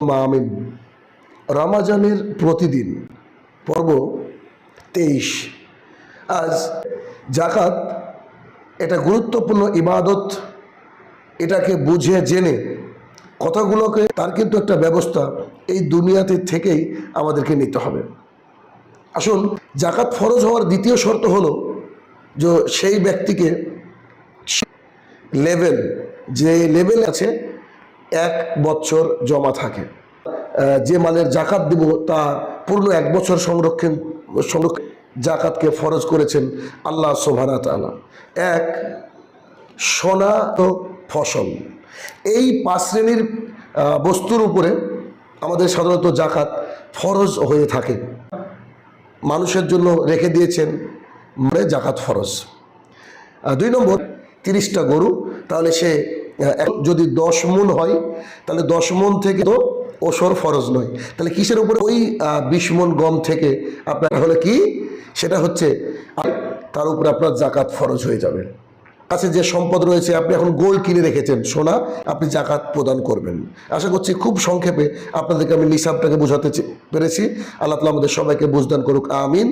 আমিন রামাজানের প্রতিদিন পর্ব তেইশ। আজ জাকাত এটা গুরুত্বপূর্ণ ইবাদত, এটাকে বুঝে জেনে কথাগুলোকে তার কিন্তু একটা ব্যবস্থা এই দুনিয়াতে থেকেই আমাদেরকে নিতে হবে। আসুন জাকাত ফরজ হওয়ার দ্বিতীয় শর্ত হলো যে সেই ব্যক্তিকে লেভেল যে লেভেল আছে এক বছর জমা থাকে। যে মালের জাকাত দিব, তা পূর্ণ এক বছর সংরক্ষণ সংরক্ষণ জাকাতকে ফরজ করেছেন আল্লাহ সোভানা তালা এক, সোনা তো ফসল। এই পাঁচ শ্রেণির বস্তুর উপরে আমাদের সাধারণত জাকাত ফরজ হয়ে থাকে। মানুষের জন্য রেখে দিয়েছেন মানে জাকাত ফরজ। দুই নম্বর, তিরিশটা গরু, তাহলে সে যদি দশ মন হয়, তাহলে দশ মন থেকে তো ওসর ফরজ নয়। তাহলে কিসের উপরে? ওই বিশ মন গম থেকে আপনার হলে কি? সেটা হচ্ছে তার উপরে আপনার জাকাত ফরজ হয়ে যাবে। কাছে যে সম্পদ রয়েছে, আপনি এখন গোল্ড কিনে রেখেছেন, সোনা, আপনি জাকাত প্রদান করবেন। আশা করছি খুব সংক্ষেপে আপনাদেরকে আমি নিসাবটাকে বোঝাতে পেরেছি। আল্লাহ তালা আমাদের সবাইকে বুঝদান করুক, আমিন।